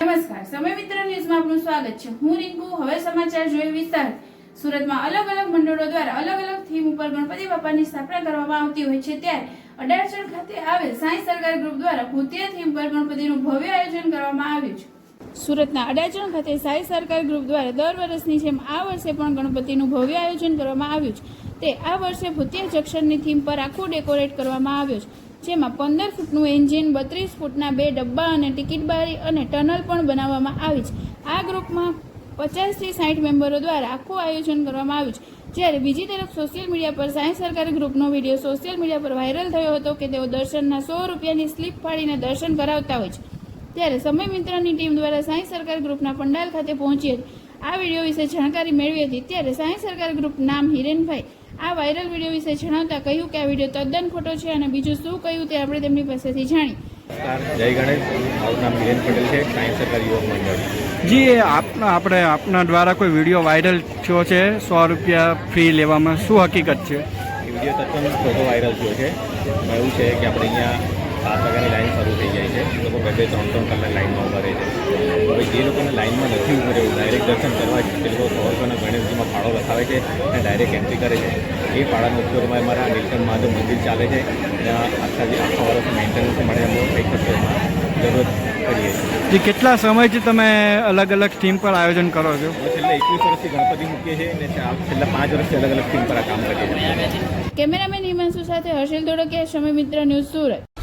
ન્યૂઝમાં આપનું સ્વાગત છે. હું રિંકુ, હવે સમાચાર જોઈએ વિસ્તાર. સુરતમાં અલગ અલગ મંડળો દ્વારા અલગ અલગ થીમ ઉપર ગણપતિ બાપાની સ્થાપના કરવામાં આવતી હોય છે ત્યારે અડારચણ ખાતે આવેલ સાંઈ સરકાર ગ્રુપ દ્વારા ભૂતિયા થીમ પર ગણપતિનું ભવ્ય આયોજન કરવામાં આવ્યું છે. સુરતના અડાજણ ખાતે સાઈ સરકાર ગ્રુપ દ્વારા દર વર્ષની જેમ આ વર્ષે પણ ગણપતિનું ભવ્ય આયોજન કરવામાં આવ્યું છે. તે આ વર્ષે ભૂતિયા જંકશનની થીમ પર આખું ડેકોરેટ કરવામાં આવ્યું છે. જેમાં પંદર ફૂટનું એન્જિન, બત્રીસ ફૂટના બે ડબ્બા અને ટિકિટ બારી અને ટનલ પણ બનાવવામાં આવી છે. આ ગ્રુપમાં પચાસથી સાઠ મેમ્બરો દ્વારા આખું આયોજન કરવામાં આવ્યું છે. જ્યારે બીજી તરફ સોશિયલ મીડિયા પર સાંઈ સરકાર ગ્રુપનો વીડિયો સોશિયલ મીડિયા પર વાયરલ થયો હતો કે તેઓ દર્શનના સો રૂપિયાની સ્લીપ ફાડીને દર્શન કરાવતા હોય છે. ત્યારે સમય મિત્રની ટીમ દ્વારા સાંઈ સરકાર ગ્રુપના પંડાલ ખાતે પહોંચી હતી. આ વીડિયો વિશે જાણકારી મેળવી હતી ત્યારે સાંઈ સરકાર ગ્રુપ નામ હિરેનભાઈ આ વાયરલ વીડિયો વિશે જણાવતા કહ્યું કે આ વીડિયો તદ્દન ખોટો છે અને બીજું શું કહ્યું તે આપણે તેમની પાસેથી જાણીએ. જય ગણેશ. મારું નામ હિરેન પટેલ છે સાયન્સ સરકાર યુવક મંડળ. જી આપના આપણે આપના દ્વારા કોઈ વીડિયો વાયરલ થયો છે સો રૂપિયા ફ્રી લેવામાં શું હકીકત છે? વીડિયો તદ્દન ખોટો વાયરલ થયો છે. એવું છે કે આપણે અહીંયા સાત વાગ્યાની લાઈન શરૂ થઈ જાય છે. લોકો બે બે ત્રણ ત્રણ કલાક લાઈનમાં ઊભા રહે છે. હવે જે લોકોને લાઇનમાં નથી ઊભું રહેવું ડાયરેક્ટ દર્શન કરવા છે તે લોકો સો રૂપિયાના ગણેશજીમાં ફાળો લખાવે છે અને ડાયરેક્ટ એન્ટ્રી કરે છે. એ ફાળાનો ઉપયોગ અમે અમારા નીલકંઠ મહાદેવ મંદિર ચાલે છે. ત્યાં આખા જે આખા વર્ષ મેન્ટેનન્સ માટે અમે એમાં જરૂરત કરીએ છીએ. જે કેટલા સમયથી તમે અલગ અલગ થીમ પર આયોજન કરો છો? છેલ્લા એકવીસ વર્ષથી ગણપતિ મૂકીએ છીએ અને છેલ્લા પાંચ વર્ષથી અલગ અલગ થીમ પર આ કામ કરીએ છીએ. કેમેરામેન હિમાંશુ સાથે હર્ષિલ ધોળકિયા સમય મિત્ર ન્યૂઝ સુરત.